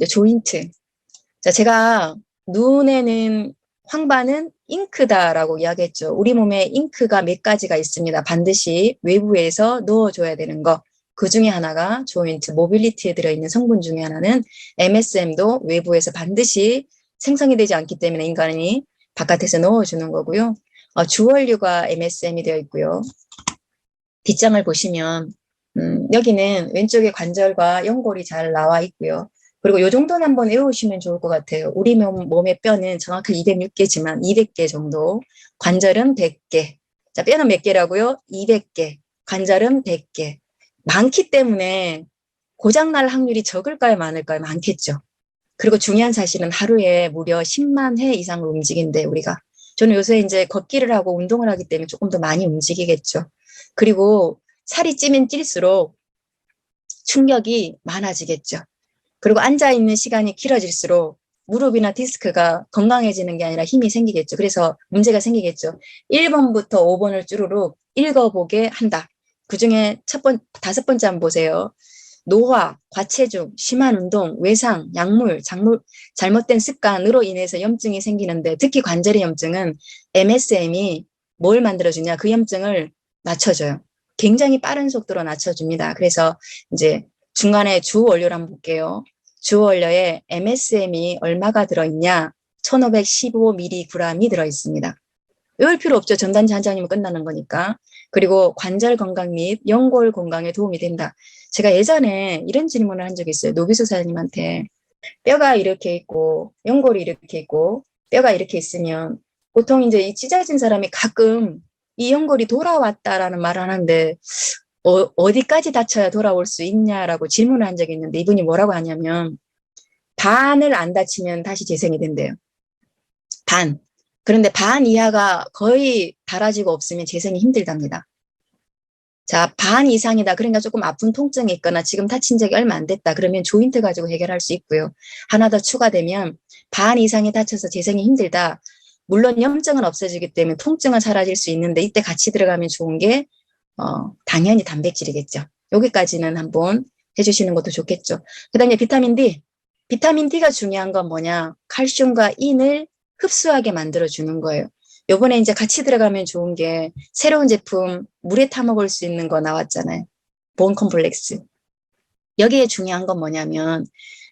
이제 조인트. 자, 제가 눈에는 황반은 잉크다라고 이야기했죠. 우리 몸에 잉크가 몇 가지가 있습니다. 반드시 외부에서 넣어줘야 되는 거. 그 중에 하나가 조인트, 모빌리티에 들어있는 성분 중에 하나는 MSM도 외부에서 반드시 생성이 되지 않기 때문에 인간이 바깥에서 넣어주는 거고요. 어, 주원료가 MSM이 되어 있고요. 뒷장을 보시면 음, 여기는 왼쪽에 관절과 연골이 잘 나와 있고요. 그리고 이 정도는 한번 외우시면 좋을 것 같아요. 우리 몸, 몸의 뼈는 정확히 206개지만 200개 정도, 관절은 100개. 자, 뼈는 몇 개라고요? 200개. 관절은 100개. 많기 때문에 고장날 확률이 적을까요? 많을까요? 많겠죠. 그리고 중요한 사실은 하루에 무려 10만 회 이상을 움직인대, 우리가. 저는 요새 이제 걷기를 하고 운동을 하기 때문에 조금 더 많이 움직이겠죠. 그리고 살이 찌면 찔수록 충격이 많아지겠죠. 그리고 앉아있는 시간이 길어질수록 무릎이나 디스크가 건강해지는 게 아니라 힘이 생기겠죠. 그래서 문제가 생기겠죠. 1번부터 5번을 쭈루룩 읽어보게 한다. 그 중에 첫 번, 다섯 번째 한번 보세요. 노화, 과체중, 심한 운동, 외상, 약물, 작물, 잘못된 습관으로 인해서 염증이 생기는데 특히 관절의 염증은 MSM이 뭘 만들어주냐? 그 염증을 낮춰줘요. 굉장히 빠른 속도로 낮춰줍니다. 그래서 이제 중간에 주 원료를 한번 볼게요. 주 원료에 MSM이 얼마가 들어있냐? 1515mg이 들어있습니다. 외울 필요 없죠. 전단지 한 장이면 끝나는 거니까. 그리고 관절 건강 및 연골 건강에 도움이 된다. 제가 예전에 이런 질문을 한 적이 있어요. 노비수 사장님한테. 뼈가 이렇게 있고, 연골이 이렇게 있고, 뼈가 이렇게 있으면, 보통 이제 이 찢어진 사람이 가끔 이 연골이 돌아왔다라는 말을 하는데, 어, 어디까지 다쳐야 돌아올 수 있냐라고 질문을 한 적이 있는데, 이분이 뭐라고 하냐면, 반을 안 다치면 다시 재생이 된대요. 반. 그런데 반 이하가 거의 달아지고 없으면 재생이 힘들답니다. 자, 반 이상이다. 그러니까 조금 아픈 통증이 있거나 지금 다친 적이 얼마 안 됐다. 그러면 조인트 가지고 해결할 수 있고요. 하나 더 추가되면 반 이상이 다쳐서 재생이 힘들다. 물론 염증은 없어지기 때문에 통증은 사라질 수 있는데 이때 같이 들어가면 좋은 게 어, 당연히 단백질이겠죠. 여기까지는 한번 해주시는 것도 좋겠죠. 그 다음에 비타민 D. 비타민 D가 중요한 건 뭐냐? 칼슘과 인을 흡수하게 만들어주는 거예요. 요번에 이제 같이 들어가면 좋은 게 새로운 제품 물에 타 먹을 수 있는 거 나왔잖아요. 본 컴플렉스. 여기에 중요한 건 뭐냐면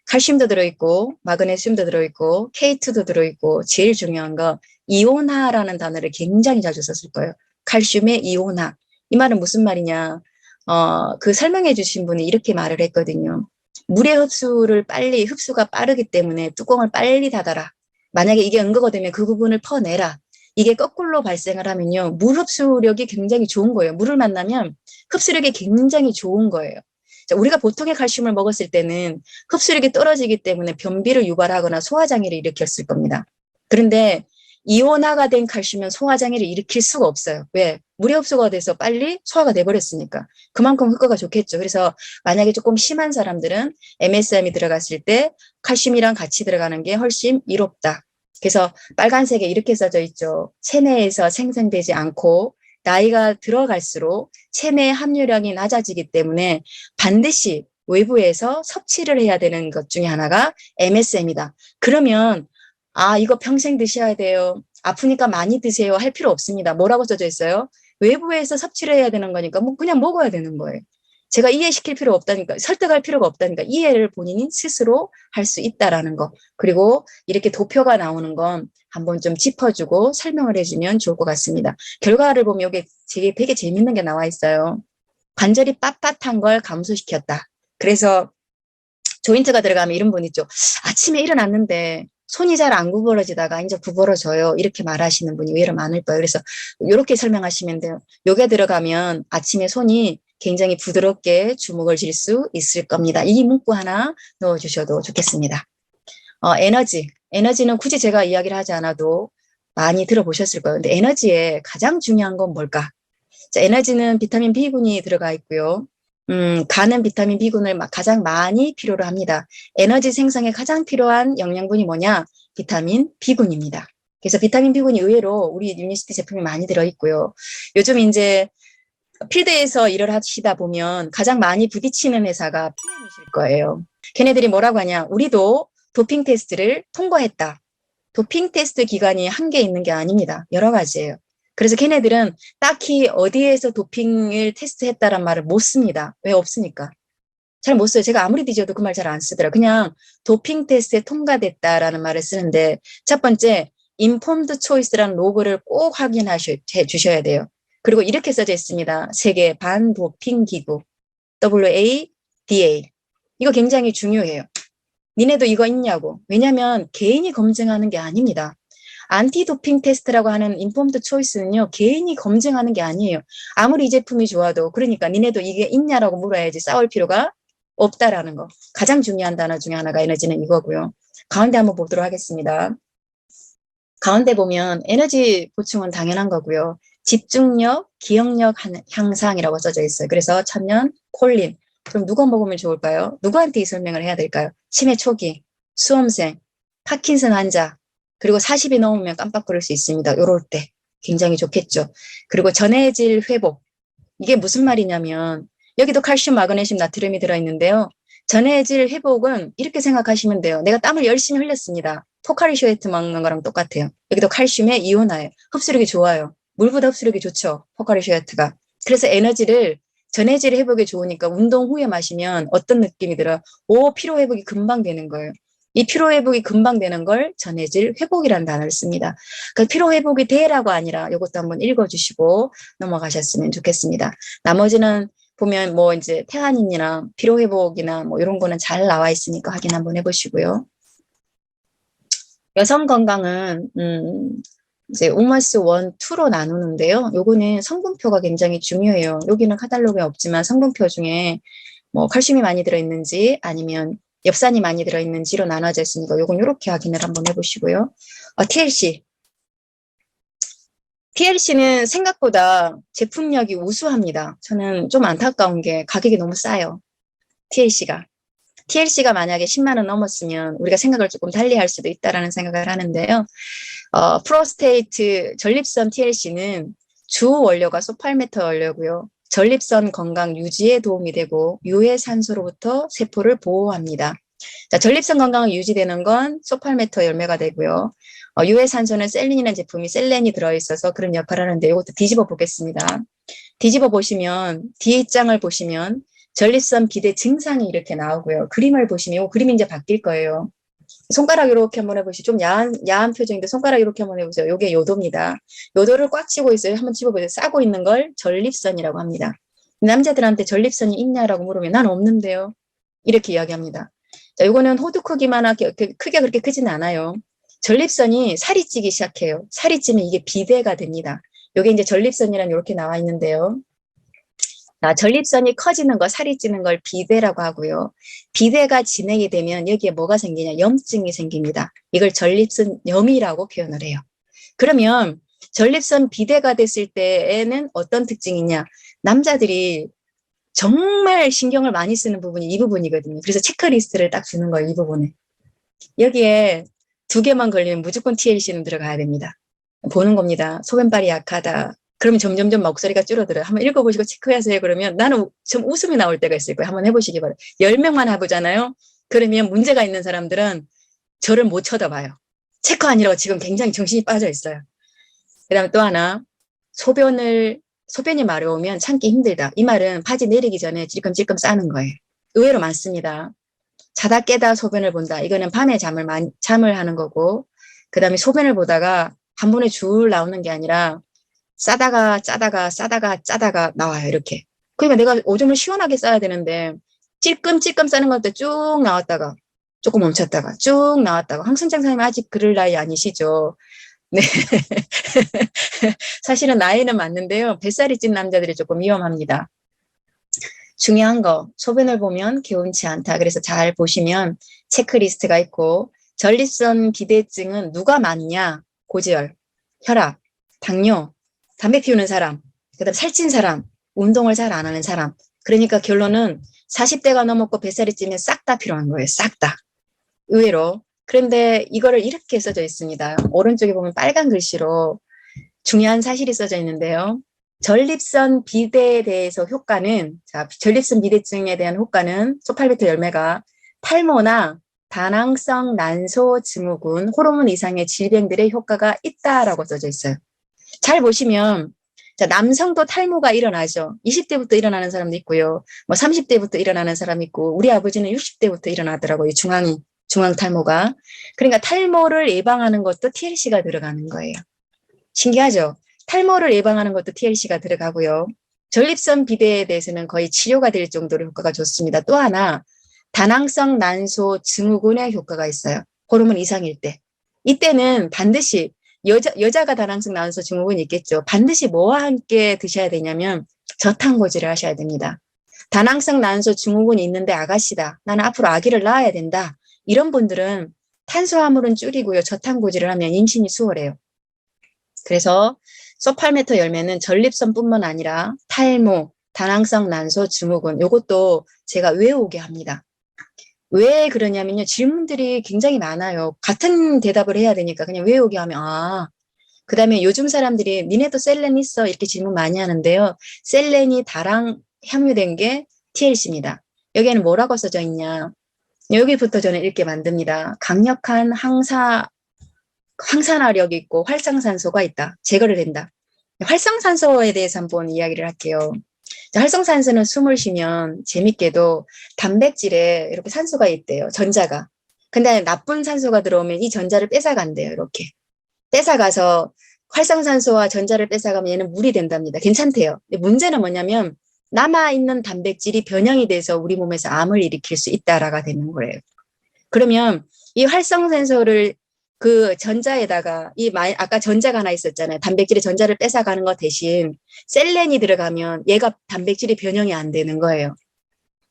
칼슘도 들어있고 마그네슘도 들어있고 K2도 들어있고 제일 중요한 거 이온화라는 단어를 굉장히 자주 썼을 거예요. 칼슘의 이온화. 이 말은 무슨 말이냐? 어, 그 설명해 주신 분이 이렇게 말을 했거든요. 물의 흡수를 빨리 흡수가 빠르기 때문에 뚜껑을 빨리 닫아라. 만약에 이게 응고가 되면 그 부분을 퍼내라. 이게 거꾸로 발생을 하면요. 물 흡수력이 굉장히 좋은 거예요. 물을 만나면 흡수력이 굉장히 좋은 거예요. 자, 우리가 보통의 칼슘을 먹었을 때는 흡수력이 떨어지기 때문에 변비를 유발하거나 소화장애를 일으켰을 겁니다. 그런데 이온화가 된 칼슘은 소화장애를 일으킬 수가 없어요. 왜? 물의 흡수가 돼서 빨리 소화가 돼버렸으니까. 그만큼 효과가 좋겠죠. 그래서 만약에 조금 심한 사람들은 MSM이 들어갔을 때 칼슘이랑 같이 들어가는 게 훨씬 이롭다. 그래서 빨간색에 이렇게 써져 있죠. 체내에서 생성되지 않고 나이가 들어갈수록 체내 함유량이 낮아지기 때문에 반드시 외부에서 섭취를 해야 되는 것 중에 하나가 MSM이다. 그러면 아 이거 평생 드셔야 돼요. 아프니까 많이 드세요 할 필요 없습니다. 뭐라고 써져 있어요? 외부에서 섭취를 해야 되는 거니까 뭐 그냥 먹어야 되는 거예요. 제가 이해시킬 필요 없다니까 설득할 필요가 없다니까 이해를 본인이 스스로 할 수 있다라는 거 그리고 이렇게 도표가 나오는 건 한번 좀 짚어주고 설명을 해주면 좋을 것 같습니다. 결과를 보면 이게 되게, 되게 재밌는 게 나와 있어요. 관절이 빳빳한 걸 감소시켰다. 그래서 조인트가 들어가면 이런 분 있죠. 아침에 일어났는데 손이 잘 안 구부러지다가 이제 구부러져요. 이렇게 말하시는 분이 의외로 많을 거예요. 그래서 이렇게 설명하시면 돼요. 요게 들어가면 아침에 손이 굉장히 부드럽게 주먹을 쥘수 있을 겁니다. 이 문구 하나 넣어주셔도 좋겠습니다. 어, 에너지. 에너지는 굳이 제가 이야기를 하지 않아도 많이 들어보셨을 거예요. 근데 에너지에 가장 중요한 건 뭘까? 자, 에너지는 비타민 B군이 들어가 있고요. 음, 간은 비타민 B군을 가장 많이 필요로 합니다. 에너지 생성에 가장 필요한 영양분이 뭐냐? 비타민 B군입니다. 그래서 비타민 B군이 의외로 우리 유니시티 제품이 많이 들어있고요. 요즘 이제 필드에서 일을 하시다 보면 가장 많이 부딪히는 회사가 PM이실 거예요. 걔네들이 뭐라고 하냐. 우리도 도핑 테스트를 통과했다. 도핑 테스트 기간이 한 개 있는 게 아닙니다. 여러 가지예요. 그래서 걔네들은 딱히 어디에서 도핑을 테스트했다란 말을 못 씁니다. 왜 없으니까. 잘 못 써요. 제가 아무리 뒤져도 그 말 잘 안 쓰더라. 그냥 도핑 테스트에 통과됐다라는 말을 쓰는데 첫 번째 인폼드 초이스라는 로고를 꼭 확인해 주셔야 돼요. 그리고 이렇게 써져 있습니다. 세계 반도핑 기구 WADA 이거 굉장히 중요해요. 니네도 이거 있냐고. 왜냐하면 개인이 검증하는 게 아닙니다. 안티도핑 테스트라고 하는 인폼드 초이스는요. 개인이 검증하는 게 아니에요. 아무리 이 제품이 좋아도 그러니까 니네도 이게 있냐라고 물어야지 싸울 필요가 없다라는 거. 가장 중요한 단어 중에 하나가 에너지는 이거고요. 가운데 한번 보도록 하겠습니다. 가운데 보면 에너지 보충은 당연한 거고요. 집중력, 기억력 향상이라고 써져 있어요. 그래서 천년, 콜린. 그럼 누가 먹으면 좋을까요? 누구한테 이 설명을 해야 될까요? 치매 초기, 수험생, 파킨슨 환자, 그리고 40이 넘으면 깜빡거릴 수 있습니다. 요럴 때 굉장히 좋겠죠. 그리고 전해질 회복. 이게 무슨 말이냐면 여기도 칼슘, 마그네슘, 나트륨이 들어있는데요. 전해질 회복은 이렇게 생각하시면 돼요. 내가 땀을 열심히 흘렸습니다. 포카리 슈웨트 먹는 거랑 똑같아요. 여기도 칼슘에 이온화예요. 흡수력이 좋아요. 물보다 흡수력이 좋죠. 포카리 슈웨트가. 그래서 에너지를 전해질 회복에 좋으니까 운동 후에 마시면 어떤 느낌이 들어요? 오, 피로 회복이 금방 되는 거예요. 이 피로 회복이 금방 되는 걸 전해질 회복이라는 단어를 씁니다. 그러니까 피로 회복이 돼라고 아니라 이것도 한번 읽어주시고 넘어가셨으면 좋겠습니다. 나머지는 보면 뭐 이제 태아닌이나 피로 회복이나 뭐 이런 거는 잘 나와 있으니까 확인 한번 해보시고요. 여성 건강은 음 이제 우마스 1, 2로 나누는데요. 요거는 성분표가 굉장히 중요해요. 여기는 카탈로그에 없지만 성분표 중에 뭐 칼슘이 많이 들어있는지 아니면 엽산이 많이 들어있는지로 나눠져 있으니까 요건 이렇게 확인을 한번 해보시고요. 어, TLC. TLC는 생각보다 제품력이 우수합니다. 저는 좀 안타까운 게 가격이 너무 싸요. TLC가. TLC가 만약에 10만 원 넘었으면 우리가 생각을 조금 달리 할 수도 있다라는 생각을 하는데요. 어, 프로스테이트 전립선 TLC는 주 원료가 소팔메터 원료고요. 전립선 건강 유지에 도움이 되고 유해 산소로부터 세포를 보호합니다. 자, 전립선 건강이 유지되는 건 소팔메터 열매가 되고요. 어, 유해 산소는 셀린이라는 제품이 셀렌이 들어있어서 그런 역할을 하는데 이것도 뒤집어 보겠습니다. 뒤집어 보시면 D장을 보시면 전립선 비대 증상이 이렇게 나오고요. 그림을 보시면 이 그림이 이제 바뀔 거예요. 손가락 이렇게 한번 해보시죠. 좀 야한, 야한 표정인데 손가락 이렇게 한번 해보세요. 이게 요도입니다. 요도를 꽉 쥐고 있어요. 한번 집어보세요. 싸고 있는 걸 전립선이라고 합니다. 남자들한테 전립선이 있냐라고 물으면 난 없는데요. 이렇게 이야기합니다. 자, 요거는 호두 크기만 하게, 크게 그렇게 크지는 않아요. 전립선이 살이 찌기 시작해요. 살이 찌면 이게 비대가 됩니다. 요게 이제 전립선이란 이렇게 나와 있는데요. 자, 전립선이 커지는 거, 살이 찌는 걸 비대라고 하고요. 비대가 진행이 되면 여기에 뭐가 생기냐? 염증이 생깁니다. 이걸 전립선염이라고 표현을 해요. 그러면 전립선 비대가 됐을 때에는 어떤 특징이 냐? 남자들이 정말 신경을 많이 쓰는 부분이 이 부분이거든요. 그래서 체크리스트를 딱 주는 거예요, 이 부분에. 여기에 두 개만 걸리면 무조건 TLC는 들어가야 됩니다. 보는 겁니다. 소변발이 약하다. 그러면 점점점 목소리가 줄어들어요. 한번 읽어보시고 체크하세요. 그러면 나는 좀 웃음이 나올 때가 있을 거예요. 한번 해보시기 바래요. 10명만 해보잖아요. 그러면 문제가 있는 사람들은 저를 못 쳐다봐요. 체크 아니라고 지금 굉장히 정신이 빠져 있어요. 그 다음에 또 하나, 소변을, 소변이 마려우면 참기 힘들다. 이 말은 바지 내리기 전에 찔끔찔끔 싸는 거예요. 의외로 많습니다. 자다 깨다 소변을 본다. 이거는 밤에 잠을 잠을 하는 거고, 그 다음에 소변을 보다가 한 번에 줄 나오는 게 아니라 싸다가 짜다가 싸다가 짜다가 나와요. 이렇게. 그러니까 내가 오줌을 시원하게 싸야 되는데 찔끔찔끔 싸는 것도 쭉 나왔다가 조금 멈췄다가 쭉 나왔다가 황순 장 사님 아직 그럴 나이 아니시죠? 네. 사실은 나이는 맞는데요. 뱃살이 찐 남자들이 조금 위험합니다. 중요한 거, 소변을 보면 개운치 않다. 그래서 잘 보시면 체크리스트가 있고 전립선 비대증은 누가 많냐? 고지혈, 혈압, 당뇨, 담배 피우는 사람, 그다음 살찐 사람, 운동을 잘 안 하는 사람. 그러니까 결론은 40대가 넘었고 뱃살이 찌면 싹 다 필요한 거예요. 싹 다. 의외로. 그런데 이거를 이렇게 써져 있습니다. 오른쪽에 보면 빨간 글씨로 중요한 사실이 써져 있는데요. 전립선 비대에 대해서 효과는 자 전립선 비대증에 대한 효과는 소팔베트 열매가 탈모나 다낭성 난소 증후군, 호르몬 이상의 질병들의 효과가 있다라고 써져 있어요. 잘 보시면 자, 남성도 탈모가 일어나죠. 20대부터 일어나는 사람도 있고요. 뭐 30대부터 일어나는 사람 있고 우리 아버지는 60대부터 일어나더라고요. 중앙 중앙 탈모가. 그러니까 탈모를 예방하는 것도 TLC가 들어가는 거예요. 신기하죠? 탈모를 예방하는 것도 TLC가 들어가고요. 전립선 비대에 대해서는 거의 치료가 될 정도로 효과가 좋습니다. 또 하나 다낭성 난소 증후군의 효과가 있어요. 호르몬 이상일 때. 이때는 반드시 여자, 여자가 다낭성 난소 증후군이 있겠죠. 반드시 뭐와 함께 드셔야 되냐면 저탄고지를 하셔야 됩니다. 다낭성 난소 증후군이 있는데 아가씨다. 나는 앞으로 아기를 낳아야 된다. 이런 분들은 탄수화물은 줄이고요. 저탄고지를 하면 임신이 수월해요. 그래서 소팔메토 열매는 전립선뿐만 아니라 탈모, 다낭성 난소 증후군 요것도 제가 외우게 합니다. 왜 그러냐면요. 질문들이 굉장히 많아요. 같은 대답을 해야 되니까 그냥 외우게 하면 아. 그다음에 요즘 사람들이 니네도 셀렌 있어 이렇게 질문 많이 하는데요. 셀렌이 다랑 함유된 게 TLC입니다. 여기에는 뭐라고 써져 있냐? 여기부터 저는 읽게 만듭니다. 강력한 항사 항산화력이 있고 활성산소가 있다. 제거를 된다. 활성산소에 대해서 한번 이야기를 할게요. 자, 활성산소는 숨을 쉬면 재밌게도 단백질에 이렇게 산소가 있대요. 전자가. 근데 나쁜 산소가 들어오면 이 전자를 뺏어간대요. 이렇게. 뺏어가서 활성산소와 전자를 뺏어가면 얘는 물이 된답니다. 괜찮대요. 근데 문제는 뭐냐면 남아있는 단백질이 변형이 돼서 우리 몸에서 암을 일으킬 수 있다라가 되는 거예요. 그러면 이 활성산소를 그 전자에다가 이 마, 아까 전자가 하나 있었잖아요. 단백질이 전자를 뺏어가는 것 대신 셀렌이 들어가면 얘가 단백질이 변형이 안 되는 거예요.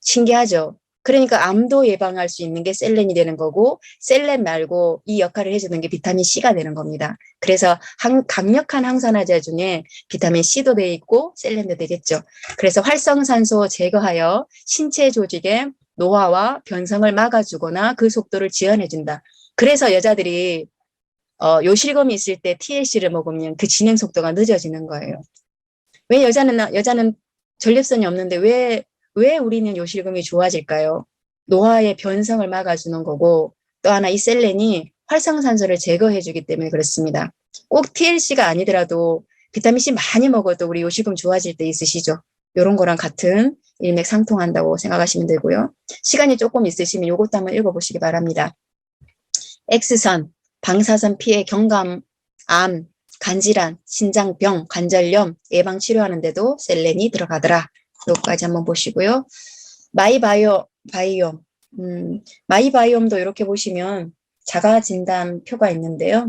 신기하죠? 그러니까 암도 예방할 수 있는 게 셀렌이 되는 거고 셀렌 말고 이 역할을 해주는 게 비타민 C가 되는 겁니다. 그래서 항, 강력한 항산화제 중에 비타민 C도 돼 있고 셀렌도 되겠죠. 그래서 활성산소 제거하여 신체 조직의 노화와 변성을 막아주거나 그 속도를 지연해준다. 그래서 여자들이 어, 요실금이 있을 때 TLC를 먹으면 그 진행 속도가 늦어지는 거예요. 왜 여자는 여자는 전립선이 없는데 왜 왜 우리는 요실금이 좋아질까요? 노화의 변성을 막아주는 거고 또 하나 이 셀렌이 활성산소를 제거해주기 때문에 그렇습니다. 꼭 TLC가 아니더라도 비타민 C 많이 먹어도 우리 요실금 좋아질 때 있으시죠? 이런 거랑 같은 일맥상통한다고 생각하시면 되고요. 시간이 조금 있으시면 이것도 한번 읽어보시기 바랍니다. X선, 방사선 피해 경감, 암, 간질환, 신장병, 관절염 예방 치료하는데도 셀렌이 들어가더라. 여기까지 한번 보시고요. 마이바이오 바이옴, 음, 마이바이옴도 이렇게 보시면 자가 진단표가 있는데요.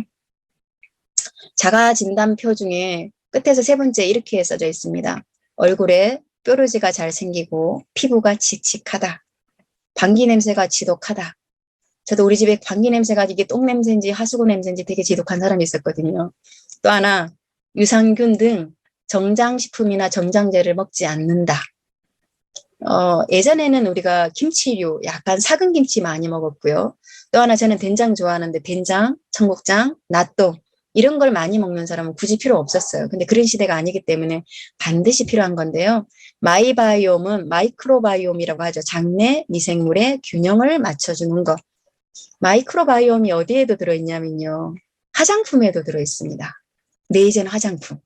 자가 진단표 중에 끝에서 세 번째 이렇게 써져 있습니다. 얼굴에 뾰루지가 잘 생기고 피부가 칙칙하다. 방귀 냄새가 지독하다. 저도 우리 집에 방귀 냄새가 이게 똥 냄새인지 하수구 냄새인지 되게 지독한 사람이 있었거든요. 또 하나 유산균 등 정장식품이나 정장제를 먹지 않는다. 어, 예전에는 우리가 김치류, 약간 삭은 김치 많이 먹었고요. 또 하나 저는 된장 좋아하는데 된장, 청국장, 낫또 이런 걸 많이 먹는 사람은 굳이 필요 없었어요. 근데 그런 시대가 아니기 때문에 반드시 필요한 건데요. 마이바이옴은 마이크로바이옴이라고 하죠. 장내 미생물의 균형을 맞춰주는 것. 마이크로바이옴이 어디에도 들어있냐면요. 화장품에도 들어있습니다. 네이젠 화장품.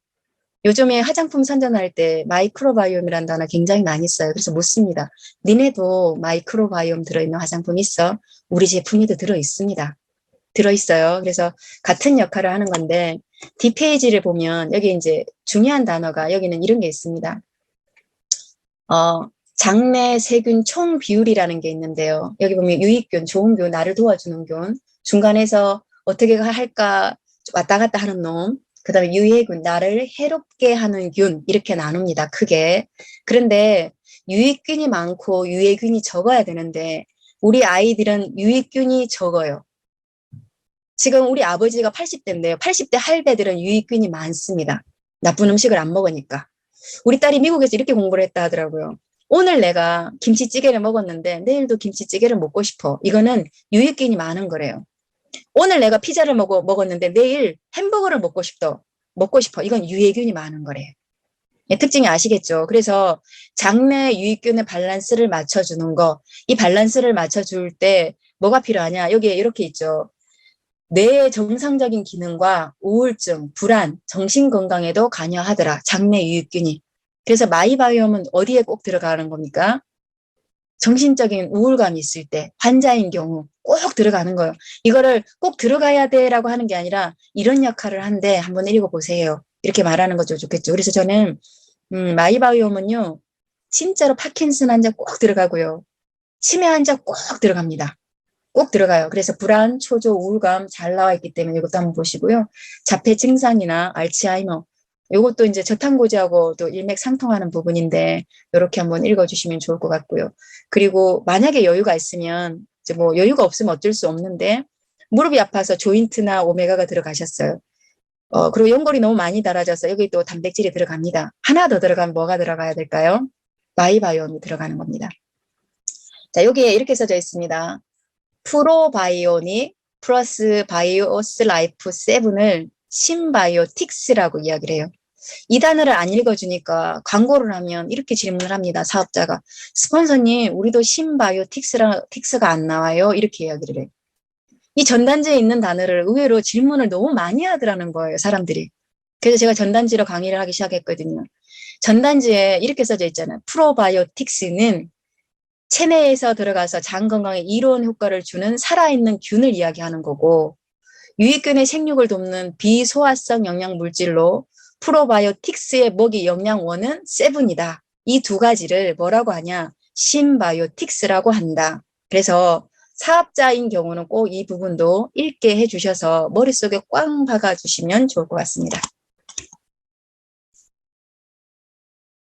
요즘에 화장품 선전할 때 마이크로바이옴이라는 단어 굉장히 많이 써요. 그래서 묻습니다. 니네도 마이크로바이옴 들어있는 화장품 있어? 우리 제품에도 들어있습니다. 들어있어요. 그래서 같은 역할을 하는 건데 뒷페이지를 보면 여기 이제 중요한 단어가 여기는 이런 게 있습니다. 어, 장내 세균 총 비율이라는 게 있는데요. 여기 보면 유익균, 좋은 균, 나를 도와주는 균, 중간에서 어떻게 할까 왔다 갔다 하는 놈, 그 다음에 유해균, 나를 해롭게 하는 균, 이렇게 나눕니다. 크게. 그런데 유익균이 많고 유해균이 적어야 되는데 우리 아이들은 유익균이 적어요. 지금 우리 아버지가 80대인데요. 80대 할배들은 유익균이 많습니다. 나쁜 음식을 안 먹으니까. 우리 딸이 미국에서 이렇게 공부를 했다 하더라고요. 오늘 내가 김치찌개를 먹었는데 내일도 김치찌개를 먹고 싶어. 이거는 유익균이 많은 거래요. 오늘 내가 피자를 먹어, 먹었는데 내일 햄버거를 먹고 싶어. 먹고 싶어. 이건 유해균이 많은 거래요. 예, 특징이 아시겠죠? 그래서 장내 유익균의 밸런스를 맞춰주는 거, 이 밸런스를 맞춰줄 때 뭐가 필요하냐? 여기에 이렇게 있죠. 뇌의 정상적인 기능과 우울증, 불안, 정신 건강에도 관여하더라. 장내 유익균이. 그래서 마이바이옴은 어디에 꼭 들어가는 겁니까? 정신적인 우울감이 있을 때 환자인 경우 꼭 들어가는 거예요. 이거를 꼭 들어가야 돼라고 하는 게 아니라 이런 역할을 한데 한번 읽어보세요. 이렇게 말하는 거죠. 좋겠죠. 그래서 저는 음, 마이바이옴은요. 진짜로 파킨슨 환자 꼭 들어가고요. 치매 환자 꼭 들어갑니다. 꼭 들어가요. 그래서 불안, 초조, 우울감 잘 나와 있기 때문에 이것도 한번 보시고요. 자폐 증상이나 알츠하이머 이것도 이제 저탄고지하고 또 일맥상통하는 부분인데 이렇게 한번 읽어주시면 좋을 것 같고요. 그리고 만약에 여유가 있으면 이제 뭐 여유가 없으면 어쩔 수 없는데 무릎이 아파서 조인트나 오메가가 들어가셨어요. 어, 그리고 연골이 너무 많이 달아져서 여기 또 단백질이 들어갑니다. 하나 더 들어가면 뭐가 들어가야 될까요? 마이바이옴이 들어가는 겁니다. 자, 여기에 이렇게 써져 있습니다. 프로바이오닉 플러스 바이오스 라이프 7을 신바이오틱스라고 이야기를 해요. 이 단어를 안 읽어주니까 광고를 하면 이렇게 질문을 합니다. 사업자가. 스폰서님, 우리도 신바이오틱스라, 틱스가 안 나와요. 이렇게 이야기를 해요. 이 전단지에 있는 단어를 의외로 질문을 너무 많이 하더라는 거예요. 사람들이. 그래서 제가 전단지로 강의를 하기 시작했거든요. 전단지에 이렇게 써져 있잖아요. 프로바이오틱스는 체내에서 들어가서 장 건강에 이로운 효과를 주는 살아있는 균을 이야기하는 거고 유익균의 생육을 돕는 비소화성 영양 물질로 프로바이오틱스의 먹이 영양원은 세븐이다. 이 두 가지를 뭐라고 하냐? 신바이오틱스라고 한다. 그래서 사업자인 경우는 꼭 이 부분도 읽게 해주셔서 머릿속에 꽝 박아주시면 좋을 것 같습니다.